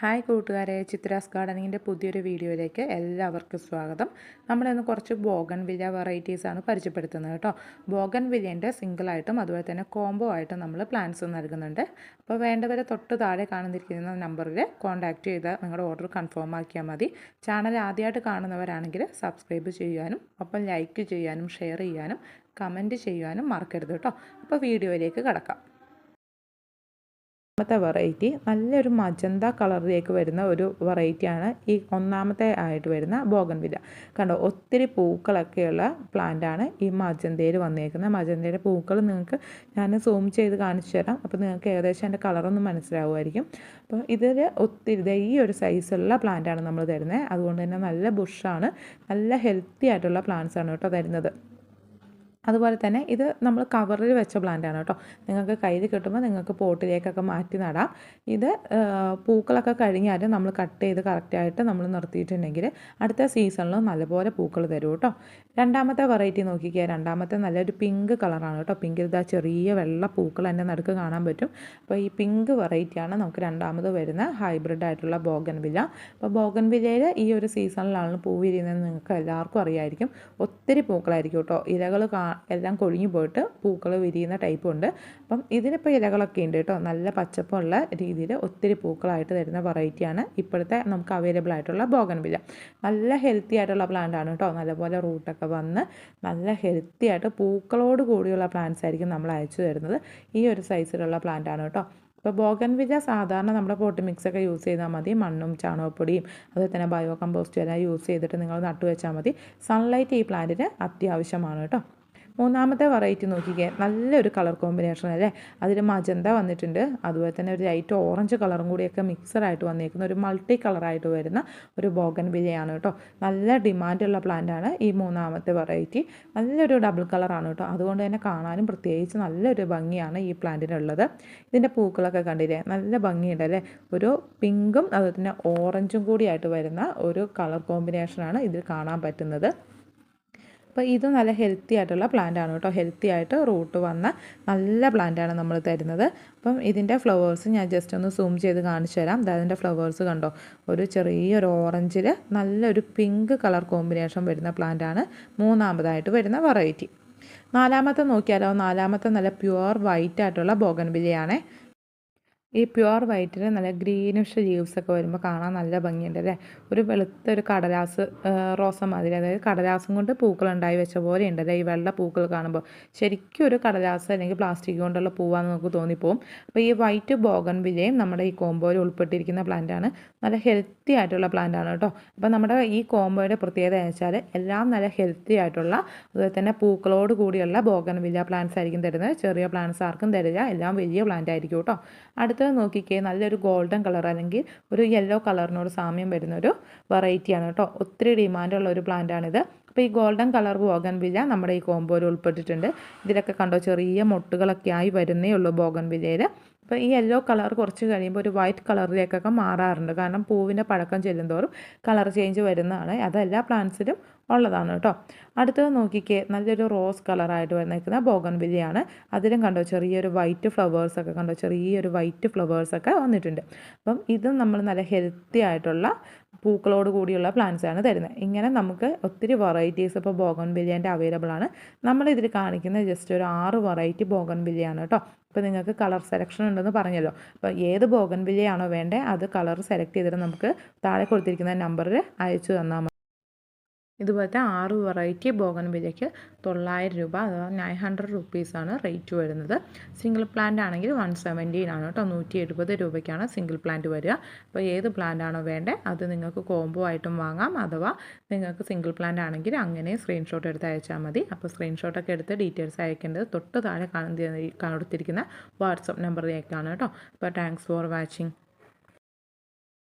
Hi കൂട്ടുകാരെ ചിത്രാസ് ഗാർഡനിങ്ങിന്റെ പുതിയൊരു വീഡിയോയിലേക്ക് എല്ലാവർക്കും സ്വാഗതം. നമ്മളിന്ന് കുറച്ച് ബോഗൻ വില വെറൈറ്റീസാണ് പരിചയപ്പെടുത്തുന്നത് കേട്ടോ. ബോഗൻ വില്ലേന്റെ സിംഗിളായിട്ടും അതുപോലെ തന്നെ കോംബോ ആയിട്ടും നമ്മൾ പ്ലാൻസ് നൽകുന്നുണ്ട്. അപ്പോൾ വേണ്ടവരെ തൊട്ട് താഴെ കാണുന്നിരിക്കുന്ന നമ്പറിൽ കോൺടാക്റ്റ് ചെയ്താൽ നിങ്ങളുടെ ഓർഡർ കൺഫേം ആക്കിയാൽ മതി. ചാനൽ ആദ്യമായിട്ട് കാണുന്നവരാണെങ്കിൽ സബ്സ്ക്രൈബ് ചെയ്യാനും ഒപ്പം ലൈക്ക് ചെയ്യാനും ഷെയർ ചെയ്യാനും കമന്റ് ചെയ്യാനും മറക്കരുത് കേട്ടോ. അപ്പോൾ വീഡിയോയിലേക്ക് കിടക്കാം. ഒന്നാമത്തെ വെറൈറ്റി നല്ലൊരു മജന്ത കളറിലേക്ക് വരുന്ന ഒരു വെറൈറ്റിയാണ് ഈ ഒന്നാമത്തെ ആയിട്ട് വരുന്ന ബോഗൻവില്ല കണ്ടോ ഒത്തിരി പൂക്കളൊക്കെയുള്ള പ്ലാന്റാണ് ഈ മജന്തയിൽ വന്നേക്കുന്നത്. മജന്തയുടെ പൂക്കൾ നിങ്ങൾക്ക് ഞാൻ സൂം ചെയ്ത് കാണിച്ചു തരാം. അപ്പോൾ നിങ്ങൾക്ക് ഏകദേശം അതിന്റെ കളറൊന്നും മനസ്സിലാവുമായിരിക്കും. അപ്പോൾ ഇതിൽ ഒത്തിരി ഈ ഒരു സൈസുള്ള പ്ലാന്റാണ് നമ്മൾ തരുന്നത് അതുകൊണ്ട് തന്നെ നല്ല ബുഷാണ് നല്ല ഹെൽത്തി ആയിട്ടുള്ള പ്ലാന്റ്സ് ആണ് കേട്ടോ തരുന്നത്. അതുപോലെ തന്നെ ഇത് നമ്മൾ കവറിൽ വെച്ച പ്ലാന്റ് ആണ് കേട്ടോ. നിങ്ങൾക്ക് കയ്യിൽ കിട്ടുമ്പോൾ നിങ്ങൾക്ക് പോട്ടിലേക്കൊക്കെ മാറ്റി നടാം. ഇത് പൂക്കളൊക്കെ കഴിഞ്ഞാൽ നമ്മൾ കട്ട് ചെയ്ത് കറക്റ്റായിട്ട് നമ്മൾ നിർത്തിയിട്ടുണ്ടെങ്കിൽ അടുത്ത സീസണിലും നല്ലപോലെ പൂക്കൾ തരും കേട്ടോ. രണ്ടാമത്തെ വെറൈറ്റി നോക്കിക്കുക രണ്ടാമത്തെ നല്ലൊരു പിങ്ക് കളറാണ് കേട്ടോ. പിങ്ക് ഇതാ ചെറിയ വെള്ള പൂക്കൾ എന്റെ നടുക്ക് കാണാൻ പറ്റും. അപ്പോൾ ഈ പിങ്ക് വെറൈറ്റിയാണ് നമുക്ക് രണ്ടാമത് വരുന്ന ഹൈബ്രിഡ് ആയിട്ടുള്ള ബോഗൻവില്ല അപ്പോൾ ബോഗൻവില്ലയിൽ ഈ ഒരു സീസണിലാണ് പൂവിരിയുന്നത് നിങ്ങൾക്ക് എല്ലാവർക്കും അറിയായിരിക്കും. ഒത്തിരി പൂക്കളായിരിക്കും കേട്ടോ. ഇലകൾ കാ എല്ലാം കൊഴിഞ്ഞു പോയിട്ട് പൂക്കൾ വിരിയുന്ന ടൈപ്പും ഉണ്ട്. അപ്പം ഇതിനിപ്പോൾ ഇലകളൊക്കെ ഉണ്ട് കേട്ടോ. നല്ല പച്ചപ്പുള്ള രീതിയിൽ ഒത്തിരി പൂക്കളായിട്ട് തരുന്ന വെറൈറ്റിയാണ് ഇപ്പോഴത്തെ നമുക്ക് അവൈലബിൾ ആയിട്ടുള്ള ബോഗൻവില്ല നല്ല ഹെൽത്തി ആയിട്ടുള്ള പ്ലാന്റ് ആണ് കേട്ടോ. നല്ലപോലെ റൂട്ടൊക്കെ വന്ന് നല്ല ഹെൽത്തി ആയിട്ട് പൂക്കളോട് കൂടിയുള്ള പ്ലാന്റ്സ് ആയിരിക്കും നമ്മൾ അയച്ചു തരുന്നത്. ഈ ഒരു സൈസിലുള്ള പ്ലാന്റ് ആണ് കേട്ടോ. ഇപ്പോൾ ബോഗൻവില്ല സാധാരണ നമ്മുടെ പോട്ട് മിക്സൊക്കെ യൂസ് ചെയ്താൽ മതി. മണ്ണും ചാണകപ്പൊടിയും അതുപോലെ തന്നെ ബയോ കമ്പോസ്റ്റും എല്ലാം യൂസ് ചെയ്തിട്ട് നിങ്ങൾ നട്ടുവെച്ചാൽ മതി. സൺലൈറ്റ് ഈ പ്ലാന്റിന് അത്യാവശ്യമാണ് കേട്ടോ. മൂന്നാമത്തെ വെറൈറ്റി നോക്കിക്കേ നല്ലൊരു കളർ കോമ്പിനേഷൻ അല്ലേ? അതിൽ മജന്ത വന്നിട്ടുണ്ട്. അതുപോലെ തന്നെ ഒരു ലൈറ്റ് ഓറഞ്ച് കളറും കൂടിയൊക്കെ മിക്സഡായിട്ട് വന്നിരിക്കുന്ന ഒരു മൾട്ടി കളറായിട്ട് വരുന്ന ഒരു ബോഗൻ വിലയാണ് കേട്ടോ. നല്ല ഡിമാൻഡുള്ള പ്ലാന്റാണ് ഈ മൂന്നാമത്തെ വെറൈറ്റി നല്ലൊരു ഡബിൾ കളറാണ് കേട്ടോ. അതുകൊണ്ട് തന്നെ കാണാനും പ്രത്യേകിച്ച് നല്ലൊരു ഭംഗിയാണ് ഈ പ്ലാന്റിനുള്ളത് ഇതിന്റെ പൂക്കളൊക്കെ കണ്ടില്ലേ? നല്ല ഭംഗിയുണ്ട് അല്ലേ? ഒരു പിങ്കും അതുപോലെ തന്നെ ഓറഞ്ചും കൂടിയായിട്ട് വരുന്ന ഒരു കളർ കോമ്പിനേഷനാണ് ഇതിൽ കാണാൻ പറ്റുന്നത്. അപ്പോൾ ഇത് നല്ല ഹെൽത്തി ആയിട്ടുള്ള പ്ലാന്റ് ആണ് കേട്ടോ. ഹെൽത്തി ആയിട്ട് റൂട്ട് വന്ന നല്ല പ്ലാന്റ് ആണ് നമ്മൾ തരുന്നത്. അപ്പം ഇതിന്റെ ഫ്ലവേഴ്സ് ഞാൻ ജസ്റ്റ് ഒന്ന് സൂം ചെയ്ത് കാണിച്ചു തരാം. അതിന്റെ ഫ്ലവേഴ്സ് കണ്ടോ? ഒരു ചെറിയൊരു ഓറഞ്ചിൽ നല്ലൊരു പിങ്ക് കളർ കോമ്പിനേഷൻ വരുന്ന പ്ലാന്റ് ആണ്. മൂന്നാമതായിട്ട് വരുന്ന വെറൈറ്റി നാലാമത്തെ നോക്കിയാലോ? നാലാമത്തെ നല്ല പ്യുവർ വൈറ്റ് ആയിട്ടുള്ള ബോഗൻവില്ലയാണേ ഈ പ്യുവർ വൈറ്റിൽ നല്ല ഗ്രീനിഷ് ലീവ്സ് ഒക്കെ വരുമ്പോൾ കാണാൻ നല്ല ഭംഗിയുണ്ട് അല്ലേ? ഒരു വെളുത്ത ഒരു കടലാസ് റോസ മാതിരി അതായത് കടലാസും കൊണ്ട് പൂക്കൾ ഉണ്ടായി വെച്ച പോലെ ഉണ്ട് അല്ലേ? ഈ വെള്ള പൂക്കൾ കാണുമ്പോൾ ശരിക്കും ഒരു കടലാസ് അല്ലെങ്കിൽ പ്ലാസ്റ്റിക് കൊണ്ടുള്ള പൂവാന്ന് നമുക്ക് തോന്നിപ്പോവും. അപ്പോൾ ഈ വൈറ്റ് ബോഗൻ വിലയും നമ്മുടെ ഈ കോമ്പോയിൽ ഉൾപ്പെട്ടിരിക്കുന്ന പ്ലാന്റാണ് നല്ല ഹെൽത്തി ആയിട്ടുള്ള പ്ലാന്റാണ് കേട്ടോ. അപ്പോൾ നമ്മുടെ ഈ കോമ്പോയുടെ പ്രത്യേകത എന്ന് വെച്ചാൽ എല്ലാം നല്ല ഹെൽത്തി ആയിട്ടുള്ള അതുപോലെ തന്നെ പൂക്കളോട് കൂടിയുള്ള ബോഗൻ വില്ല പ്ലാന്റ്സ് ആയിരിക്കും തരുന്നത്. ചെറിയ പ്ലാന്റ്സ് ആർക്കും തരില്ല. എല്ലാം വലിയ പ്ലാന്റ് ആയിരിക്കും കേട്ടോ. അടുത്ത നോക്കിക്കേ നല്ലൊരു ഗോൾഡൻ കളർ അല്ലെങ്കിൽ ഒരു യെല്ലോ കളറിനോട് സാമ്യം വരുന്ന ഒരു വെറൈറ്റിയാണ് കേട്ടോ. ഒത്തിരി ഡിമാൻഡുള്ള ഒരു പ്ലാന്റാണിത് അപ്പോൾ ഈ ഗോൾഡൻ കളർ ബോഗൻ വില്ല നമ്മുടെ ഈ കോമ്പോയിൽ ഉൾപ്പെട്ടിട്ടുണ്ട്. ഇതിലൊക്കെ കണ്ടോ ചെറിയ മുട്ടുകളൊക്കെ ആയി വരുന്നേ ഉള്ളൂ ബോഗൻ വില്ലയിൽ അപ്പോൾ ഈ യെല്ലോ കളർ കുറച്ച് കഴിയുമ്പോൾ ഒരു വൈറ്റ് കളറിലേക്കൊക്കെ മാറാറുണ്ട്. കാരണം പൂവിന്റെ പഴക്കം ചെല്ലുന്തോറും കളർ ചേഞ്ച് വരുന്നതാണ്. അത് എല്ലാ പ്ലാന്റ്സിലും ഉള്ളതാണ് കേട്ടോ. അടുത്തത് നോക്കിക്കേ നല്ലൊരു റോസ് കളറായിട്ട് വന്നിരിക്കുന്ന ബോഗൻ വില്ലയാണ് അതിലും കണ്ടോ ചെറിയൊരു വൈറ്റ് ഫ്ലവേഴ്സൊക്കെ കണ്ടോ ചെറിയൊരു വൈറ്റ് ഫ്ലവേഴ്സൊക്കെ വന്നിട്ടുണ്ട്. അപ്പം ഇതും നമ്മൾ നല്ല ഹെൽത്തി ആയിട്ടുള്ള പൂക്കളോട് കൂടിയുള്ള പ്ലാന്റ്സ് ആണ് തരുന്നത് ഇങ്ങനെ നമുക്ക് ഒത്തിരി വെറൈറ്റീസ് ഇപ്പോൾ ബോഗൻ ബില്ലിയന്റെ അവൈലബിൾ ആണ്. നമ്മളിതിൽ കാണിക്കുന്നത് ജസ്റ്റ് ഒരു ആറ് വെറൈറ്റി ബോഗൻ ബില്ലിയാണ് കേട്ടോ ഇപ്പോൾ നിങ്ങൾക്ക് കളർ സെലക്ഷൻ ഉണ്ടെന്ന് പറഞ്ഞല്ലോ. അപ്പോൾ ഏത് ബോഗൻ ബില്ലിയാണോ വേണ്ടത് അത് കളർ സെലക്ട് ചെയ്തിട്ട് നമുക്ക് താഴെ കൊടുത്തിരിക്കുന്ന നമ്പറിൽ അയച്ചു തന്നാൽ ഇതുപോലത്തെ ആറ് വെറൈറ്റി ബോഗൻ വിലയ്ക്ക് തൊള്ളായിരം രൂപ അഥവാ നയൻ ഹൺഡ്രഡ് റുപ്പീസാണ് റേറ്റ് വരുന്നത്. സിംഗിൾ പ്ലാന്റ് ആണെങ്കിൽ വൺ സെവന്റീൻ ആണ് കേട്ടോ. നൂറ്റി എഴുപത് രൂപയ്ക്കാണ് സിംഗിൾ പ്ലാന്റ് വരിക. അപ്പോൾ ഏത് പ്ലാന്റ് ആണോ വേണ്ടത് അത് നിങ്ങൾക്ക് കോംബോ ആയിട്ടും വാങ്ങാം. അഥവാ നിങ്ങൾക്ക് സിംഗിൾ പ്ലാന്റ് ആണെങ്കിൽ അങ്ങനെ സ്ക്രീൻഷോട്ട് എടുത്ത് അയച്ചാൽ മതി. അപ്പോൾ സ്ക്രീൻഷോട്ടൊക്കെ എടുത്ത് ഡീറ്റെയിൽസ് അയക്കേണ്ടത് തൊട്ട് താഴെ കാണുന്ന കൊടുത്തിരിക്കുന്ന വാട്സപ്പ് നമ്പറിലേക്കാണ് കേട്ടോ. അപ്പോൾ താങ്ക്സ് ഫോർ വാച്ചിങ്